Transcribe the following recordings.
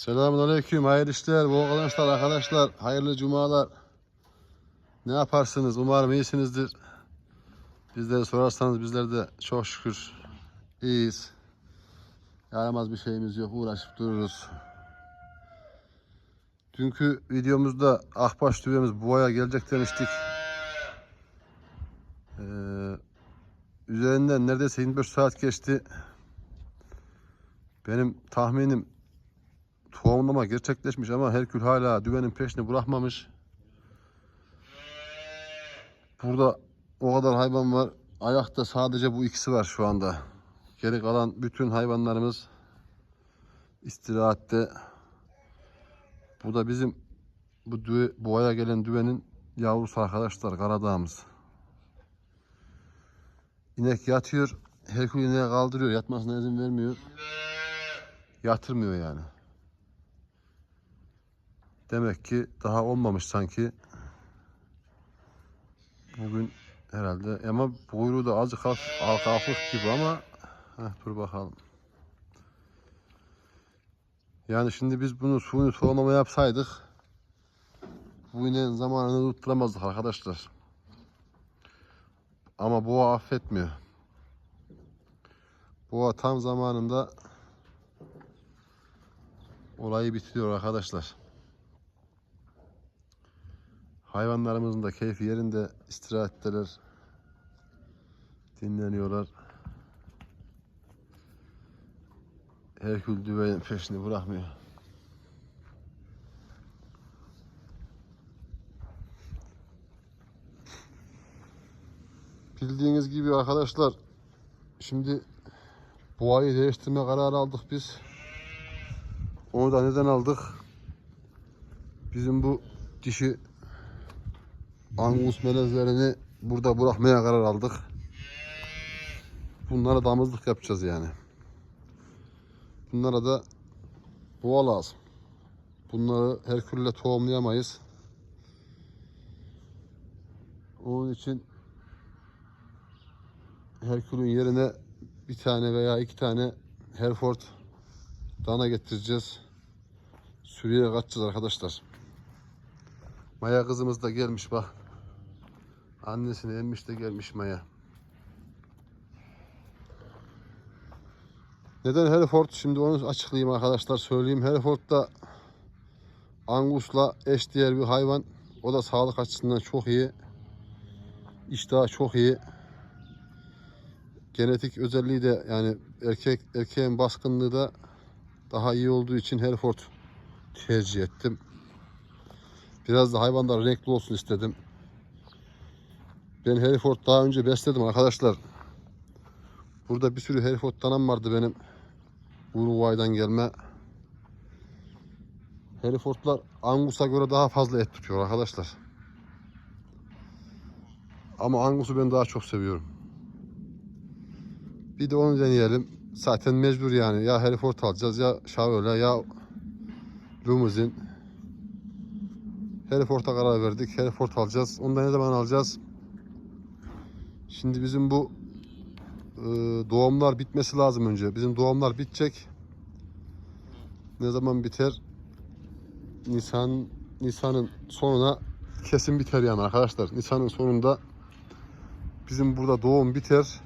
Selamun Aleyküm, hayırlı işler, bol kazançlar arkadaşlar, hayırlı cumalar. Ne yaparsınız? Umarım iyisinizdir. Bizleri sorarsanız bizler de çok şükür iyiyiz. Yaramaz bir şeyimiz yok, uğraşıp dururuz. Dünkü videomuzda Akbaş düvemiz Boğa'ya gelecek demiştik. Ee, üzerinden neredeyse 25 saat geçti. Benim tahminim tohumlama gerçekleşmiş ama Herkül hala düvenin peşini bırakmamış. Burada o kadar hayvan var. Ayakta sadece bu ikisi var şu anda. Geri kalan bütün hayvanlarımız istirahatte. Bu da bizim bu düve, boğaya gelen düvenin yavrusu arkadaşlar karadağımız. İnek yatıyor. Herkül ineği kaldırıyor. Yatmasına izin vermiyor. Yatırmıyor yani. Demek ki daha olmamış sanki. Bugün herhalde ama kuyruğu da azıcık hafif hafif gibi ama heh, dur bakalım. Yani şimdi biz bunu suyunu soğumama yapsaydık bu ineğin zamanını tutturamazdık arkadaşlar. Ama boğa affetmiyor. Boğa tam zamanında olayı bitiriyor arkadaşlar. Hayvanlarımızın da keyfi yerinde istirahatteler. Dinleniyorlar. Herkül düvenin peşini bırakmıyor. Bildiğiniz gibi arkadaşlar şimdi boğayı değiştirme kararı aldık biz. Onu da neden aldık? Bizim bu dişi Angus melezlerini burada bırakmaya karar aldık. Bunlara damızlık yapacağız yani. Bunlara da boğa lazım. Bunları Herkül'le tohumlayamayız. Onun için Herkül'ün yerine bir tane veya iki tane Hereford dana getireceğiz. Sürüye kaçacağız arkadaşlar. Maya kızımız da gelmiş bak. Annesini emmiş de gelmiş Maya. Neden Hereford? Şimdi onu açıklayayım arkadaşlar söyleyeyim. Hereford da Angus'la eşdeğer bir hayvan. O da sağlık açısından çok iyi. İştahı çok iyi. Genetik özelliği de yani erkek erkeğin baskınlığı da daha iyi olduğu için Hereford tercih ettim. Biraz da hayvanlar renkli olsun istedim. Ben Hereford daha önce besledim arkadaşlar. Burada bir sürü Hereford danam vardı benim. Uruguay'dan gelme. Herefordlar Angus'a göre daha fazla et tutuyor arkadaşlar. Ama Angus'u ben daha çok seviyorum. Bir de onu deneyelim. Zaten mecbur yani. Ya Hereford alacağız ya Chevrolet ya Limuzin. Hereford'a karar verdik. Hereford alacağız. Onu da ne zaman alacağız? Şimdi bizim bu e, doğumlar bitmesi lazım önce. Bizim doğumlar bitecek. Ne zaman biter? Nisan Nisan'ın sonuna kesin biter yani arkadaşlar. Nisan'ın sonunda bizim burada doğum biter.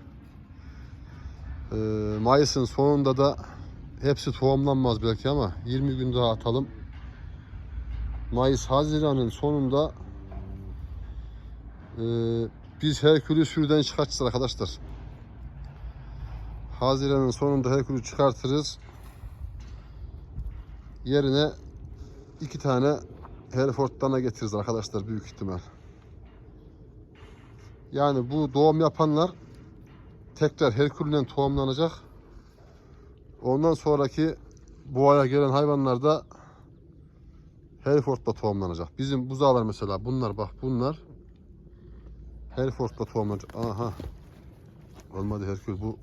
E, Mayıs'ın sonunda da hepsi tohumlanmaz belki ama 20 gün daha atalım. Mayıs Haziran'ın sonunda e, biz Herkül'ü sürüden çıkartacağız arkadaşlar. Haziran'ın sonunda Herkül'ü çıkartırız. Yerine iki tane Hereford dana getiririz arkadaşlar büyük ihtimal. Yani bu doğum yapanlar tekrar Herkül'den tohumlanacak. Ondan sonraki boğaya gelen hayvanlar da Hereford'da tohumlanacak. Bizim buzağlar mesela bunlar bak bunlar Hereford'da tohumlanacak. Aha. Olmadı Herkül bu.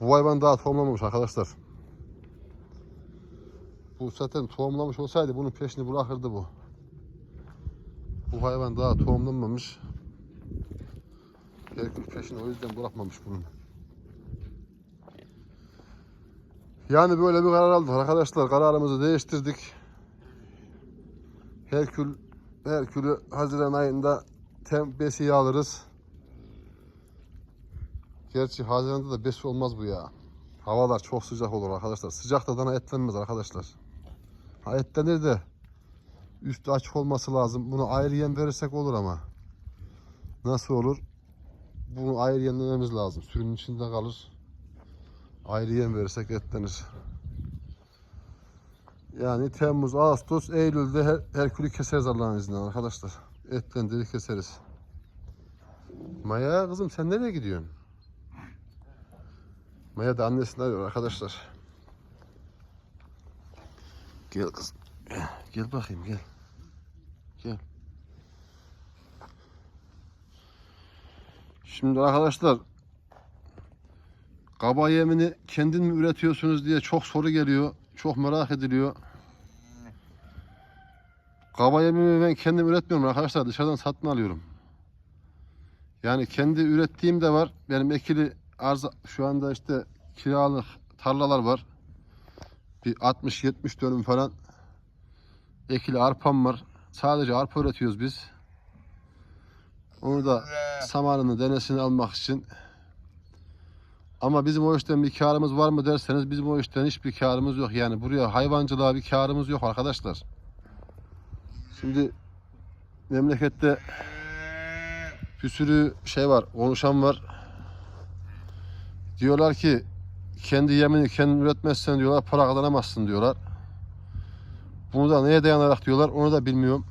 Bu hayvan daha tohumlamamış arkadaşlar. Bu zaten tohumlamış olsaydı bunun peşini bırakırdı bu. Bu hayvan daha tohumlanmamış. Herkül peşini o yüzden bırakmamış bunun. Yani böyle bir karar aldık arkadaşlar. Kararımızı değiştirdik. Herkül Herkül'ü Haziran ayında tem besiye alırız. Gerçi Haziran'da da besi olmaz bu ya. Havalar çok sıcak olur arkadaşlar. Sıcakta dana etlenmez arkadaşlar. Ha etlenir de üstü açık olması lazım. Bunu ayrı yem verirsek olur ama. Nasıl olur? Bunu ayrı yemlememiz lazım. Sürünün içinde kalır. Ayrı yem verirsek etlenir. Yani Temmuz, Ağustos, Eylül'de her, Herkül'ü keseriz Allah'ın izniyle arkadaşlar. Etlendirir keseriz. Maya kızım sen nereye gidiyorsun? Maya da annesini arıyor arkadaşlar. Gel kız. Gel bakayım gel. Gel. Şimdi arkadaşlar kaba yemini kendin mi üretiyorsunuz diye çok soru geliyor. Çok merak ediliyor. Kaba yemimi ben kendim üretmiyorum arkadaşlar. Dışarıdan satın alıyorum. Yani kendi ürettiğim de var. Benim ekili arz şu anda işte kiralık tarlalar var. Bir 60-70 dönüm falan ekili arpam var. Sadece arpa üretiyoruz biz. Onu da samanını denesini almak için. Ama bizim o işten bir karımız var mı derseniz bizim o işten hiçbir karımız yok. Yani buraya hayvancılığa bir karımız yok arkadaşlar. Şimdi memlekette bir sürü şey var, konuşan var. Diyorlar ki kendi yemini kendin üretmezsen diyorlar para kazanamazsın diyorlar. Bunu da neye dayanarak diyorlar onu da bilmiyorum.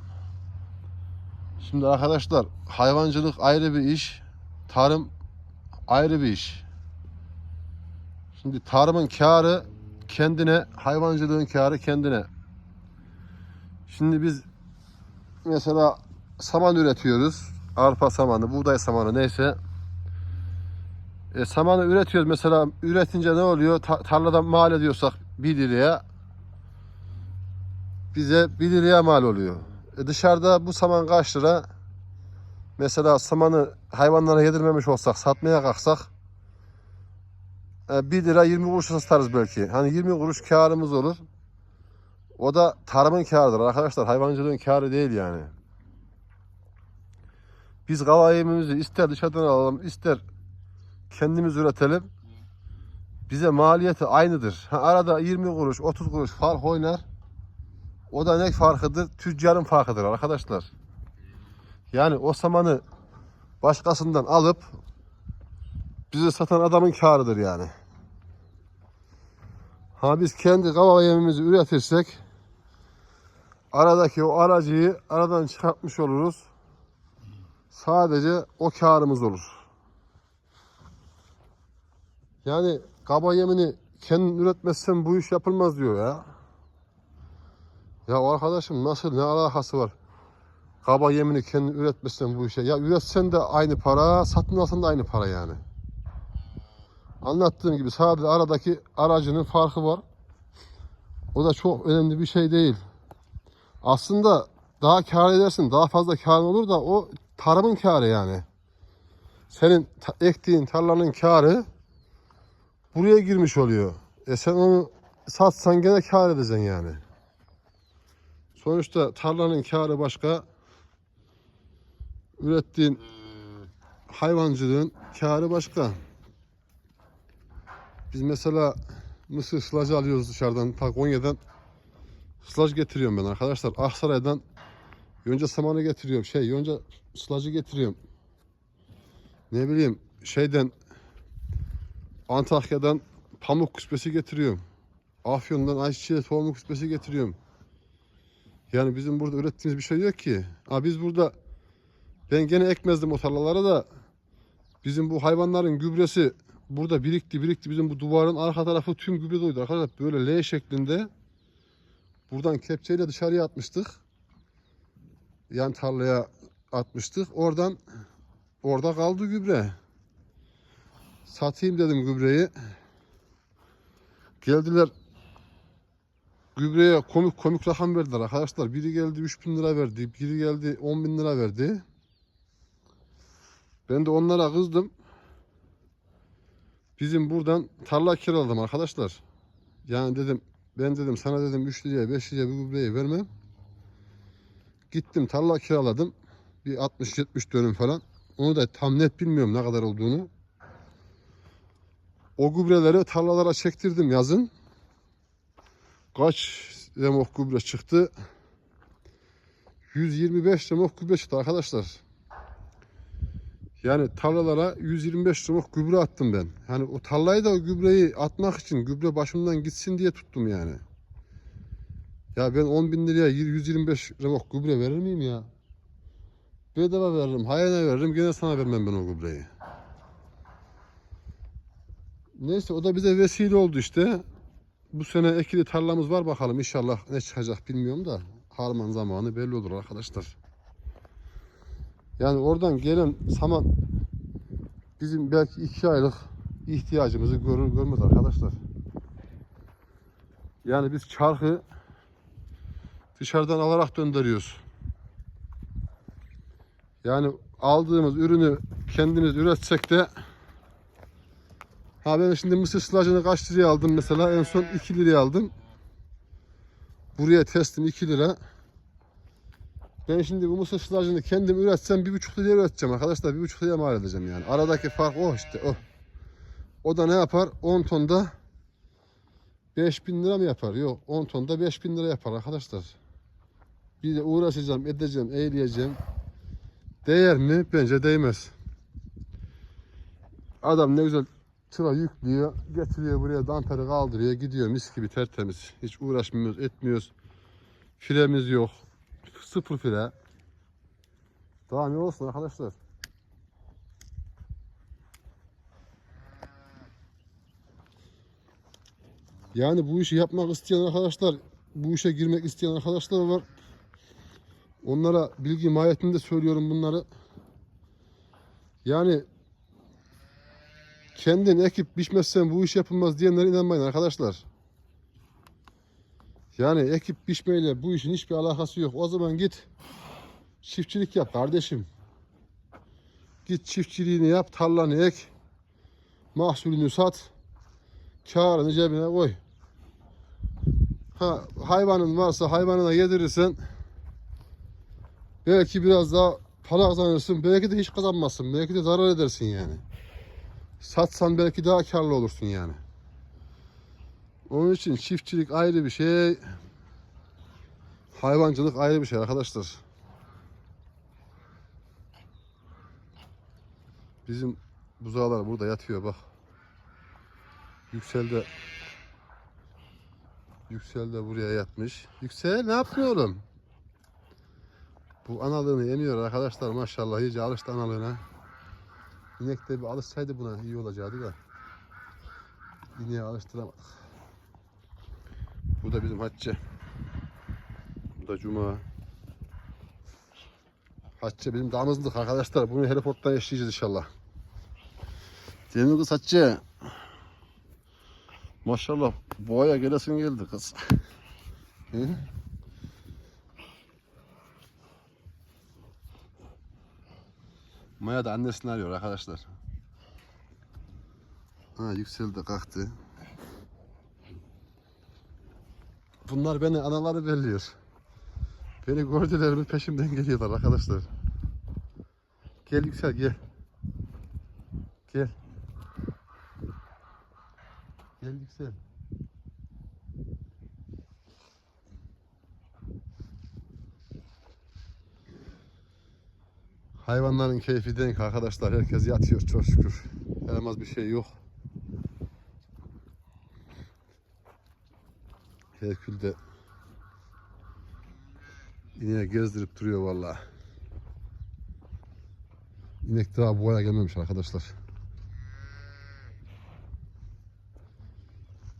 Şimdi arkadaşlar hayvancılık ayrı bir iş, tarım ayrı bir iş. Şimdi tarımın karı kendine, hayvancılığın karı kendine. Şimdi biz mesela saman üretiyoruz. Arpa samanı, buğday samanı neyse. E, samanı üretiyoruz. Mesela üretince ne oluyor? Ta- tarladan mal ediyorsak 1 liraya bize 1 liraya mal oluyor. E, dışarıda bu saman kaç lira? Mesela samanı hayvanlara yedirmemiş olsak, satmaya kalksak e, 1 lira 20 kuruş satarız belki. Hani 20 kuruş karımız olur. O da tarımın karıdır arkadaşlar. Hayvancılığın karı değil yani. Biz kava yemimizi ister dışarıdan alalım, ister kendimiz üretelim. Bize maliyeti aynıdır. Ha, arada 20 kuruş, 30 kuruş fark oynar. O da ne farkıdır? Tüccarın farkıdır arkadaşlar. Yani o samanı başkasından alıp bize satan adamın karıdır yani. Ha biz kendi kava yemimizi üretirsek aradaki o aracıyı aradan çıkartmış oluruz. Sadece o karımız olur. Yani kaba yemini kendin üretmezsen bu iş yapılmaz diyor ya. Ya arkadaşım nasıl ne alakası var? Kaba yemini kendin üretmezsen bu işe. Ya üretsen de aynı para, satın alsan da aynı para yani. Anlattığım gibi sadece aradaki aracının farkı var. O da çok önemli bir şey değil. Aslında daha kar edersin, daha fazla kar olur da o tarımın karı yani. Senin ektiğin tarlanın karı buraya girmiş oluyor. E sen onu satsan gene kar edeceksin yani. Sonuçta tarlanın karı başka, ürettiğin hayvancılığın karı başka. Biz mesela mısır sılacı alıyoruz dışarıdan, ta sılaj getiriyorum ben arkadaşlar. Aksaray'dan yonca samanı getiriyorum, şey yonca sılacı getiriyorum. Ne bileyim şeyden Antakya'dan pamuk küspesi getiriyorum. Afyon'dan ayçiçeği tohumu küspesi getiriyorum. Yani bizim burada ürettiğimiz bir şey yok ki. Ha biz burada ben gene ekmezdim o tarlalara da bizim bu hayvanların gübresi burada birikti birikti. Bizim bu duvarın arka tarafı tüm gübre doydu arkadaşlar. Böyle L şeklinde buradan kepçeyle dışarıya atmıştık. Yan tarlaya atmıştık. Oradan orada kaldı gübre. Satayım dedim gübreyi. Geldiler gübreye komik komik rakam verdiler arkadaşlar. Biri geldi 3000 lira verdi. Biri geldi 10 bin lira verdi. Ben de onlara kızdım. Bizim buradan tarla kiraladım arkadaşlar. Yani dedim ben dedim sana dedim 3 liraya 5 liraya bu gübreyi vermem. Gittim tarla kiraladım. Bir 60-70 dönüm falan. Onu da tam net bilmiyorum ne kadar olduğunu. O gübreleri tarlalara çektirdim yazın. Kaç remok gübre çıktı? 125 remok gübre çıktı arkadaşlar. Yani tarlalara 125 remok gübre attım ben. Hani o tarlayı da o gübreyi atmak için gübre başımdan gitsin diye tuttum yani. Ya ben 10 bin liraya 125 remok gübre verir miyim ya? Bedava veririm, hayana veririm, gene sana vermem ben o gübreyi. Neyse o da bize vesile oldu işte. Bu sene ekili tarlamız var bakalım inşallah ne çıkacak bilmiyorum da. Harman zamanı belli olur arkadaşlar. Yani oradan gelen saman bizim belki iki aylık ihtiyacımızı görür görmez arkadaşlar. Yani biz çarkı dışarıdan alarak döndürüyoruz. Yani aldığımız ürünü kendimiz üretsek de Ha ben şimdi mısır sılacını kaç liraya aldım mesela? En son 2 liraya aldım. Buraya testim 2 lira. Ben şimdi bu mısır sılacını kendim üretsem 1,5 liraya üreteceğim arkadaşlar. 1,5 liraya mal edeceğim yani. Aradaki fark o işte o. O da ne yapar? 10 tonda 5000 lira mı yapar? Yok 10 tonda 5000 lira yapar arkadaşlar. Bir de uğraşacağım, edeceğim, eğleyeceğim. Değer mi? Bence değmez. Adam ne güzel tıra yüklüyor, getiriyor buraya damperi kaldırıyor, gidiyor mis gibi tertemiz. Hiç uğraşmıyoruz, etmiyoruz. Firemiz yok. Sıfır fire. Daha ne olsun arkadaşlar. Yani bu işi yapmak isteyen arkadaşlar, bu işe girmek isteyen arkadaşlar var. Onlara bilgi mahiyetinde söylüyorum bunları. Yani kendin ekip biçmezsen bu iş yapılmaz diyenlere inanmayın arkadaşlar. Yani ekip biçmeyle bu işin hiçbir alakası yok. O zaman git çiftçilik yap kardeşim. Git çiftçiliğini yap, tarlanı ek, mahsulünü sat, karını cebine koy. Ha, hayvanın varsa hayvanına yedirirsen belki biraz daha para kazanırsın, belki de hiç kazanmazsın, belki de zarar edersin yani. Satsan belki daha karlı olursun yani. Onun için çiftçilik ayrı bir şey. Hayvancılık ayrı bir şey arkadaşlar. Bizim buzağlar burada yatıyor bak. Yüksel de Yüksel de buraya yatmış. Yüksel ne yapıyorsun oğlum? Bu analığını yemiyor arkadaşlar maşallah iyice alıştı analığına. İnek de bir alışsaydı buna iyi olacaktı da. İneğe alıştıramadık. Bu da bizim Hatice. Bu da Cuma. Hatice bizim damızlık arkadaşlar. Bunu heliporttan yaşayacağız inşallah. Mi kız Hatice? Maşallah boğaya gelesin geldi kız. Maya da annesini arıyor arkadaşlar. Ha yükseldi kalktı. Bunlar beni anaları belliyor. Beni gördüler peşimden geliyorlar arkadaşlar. Gel yüksel gel. Gel. Gel yüksel. Hayvanların keyfi denk arkadaşlar. Herkes yatıyor çok şükür. Yaramaz bir şey yok. Herkül de ineği gezdirip duruyor vallahi. İnek daha boya gelmemiş arkadaşlar.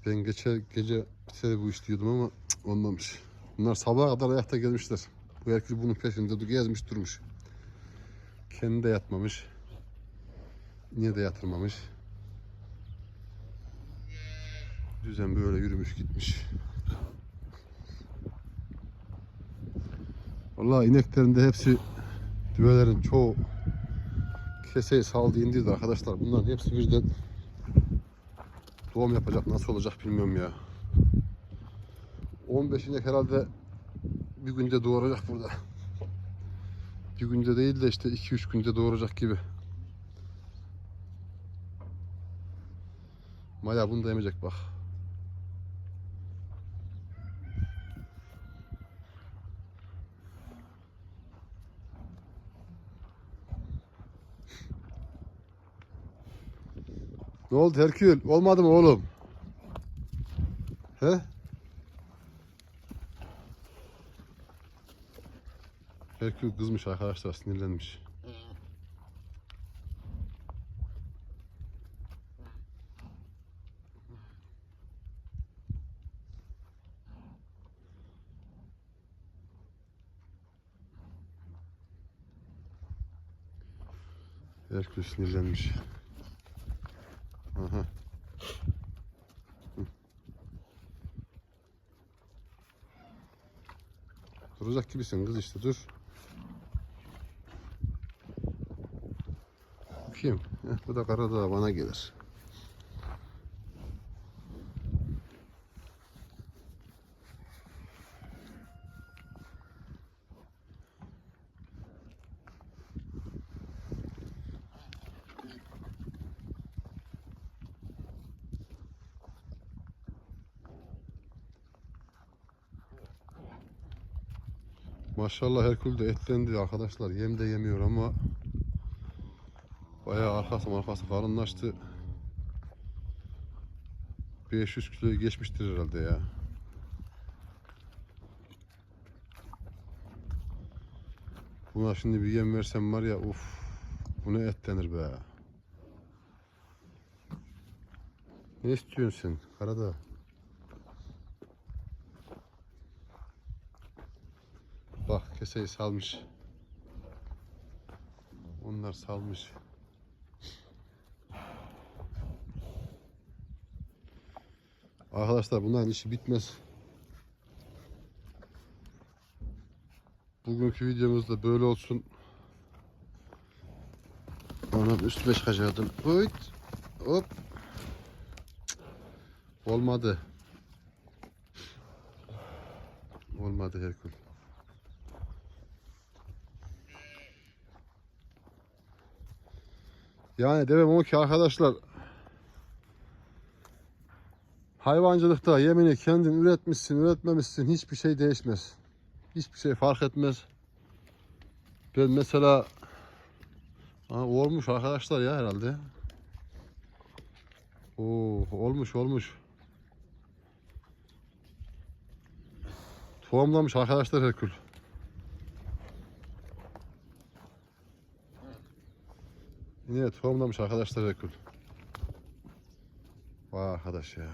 Ben geçe gece bir bu iş diyordum ama cık, olmamış. Bunlar sabaha kadar ayakta gelmişler. Bu Herkül bunun peşinde gezmiş durmuş. Kendi de yatmamış. Niye de yatırmamış. Düzen böyle yürümüş gitmiş. Vallahi ineklerin de hepsi düvelerin çoğu keseyi saldı indirdi arkadaşlar. Bunların hepsi birden doğum yapacak. Nasıl olacak bilmiyorum ya. 15 inek herhalde bir günde doğuracak burada. Bir günde değil de işte 2-3 günde doğuracak gibi. Maya bunu da emecek bak. Ne oldu Herkül? Olmadı mı oğlum? He? Herkül kızmış arkadaşlar sinirlenmiş. Herkül sinirlenmiş. Aha. Duracak gibisin kız işte dur. Kim? Bu da Karadağ bana gelir. Maşallah Herkül de etlendi arkadaşlar. Yem de yemiyor ama bayağı arkası arkası kalınlaştı. 500 kiloyu geçmiştir herhalde ya. Buna şimdi bir yem versem var ya uf bu ne et denir be. Ne istiyorsun sen Karadağ? Bak keseyi salmış. Onlar salmış. Arkadaşlar bunların işi bitmez. Bugünkü videomuz da böyle olsun. Ona üstüme çıkacaktım. Hıt. Hop. Olmadı. Olmadı Herkül. Yani demem o ki arkadaşlar hayvancılıkta yemini kendin üretmişsin, üretmemişsin hiçbir şey değişmez. Hiçbir şey fark etmez. Ben mesela ha, olmuş arkadaşlar ya herhalde. Oo, olmuş olmuş. Tohumlamış arkadaşlar Herkül. Yine tohumlamış arkadaşlar Herkül. Vay arkadaş ya.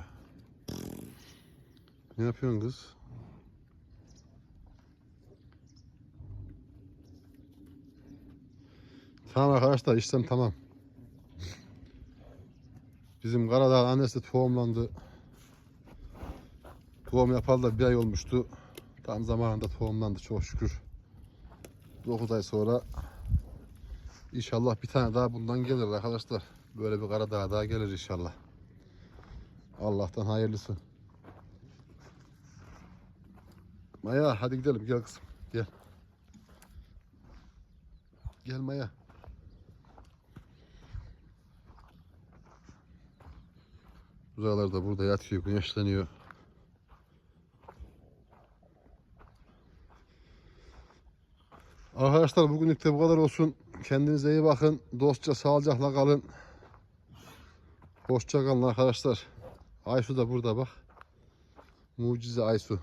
Ne yapıyorsun kız? Tamam arkadaşlar işlem tamam. Bizim Karadağ annesi tohumlandı. Tohum yapalı da bir ay olmuştu. Tam zamanında tohumlandı çok şükür. 9 ay sonra İnşallah bir tane daha bundan gelir arkadaşlar. Böyle bir Karadağ daha gelir inşallah. Allah'tan hayırlısı. Maya hadi gidelim gel kızım. Gel. Gel Maya. Buzalar da burada yatıyor, güneşleniyor. Arkadaşlar bugünlük de bu kadar olsun. Kendinize iyi bakın. Dostça sağlıcakla kalın. Hoşça kalın arkadaşlar. Aysu da burada bak. Mucize Aysu.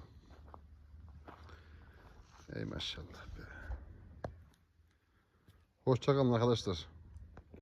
Ey maşallah be. Hoşça kalın arkadaşlar.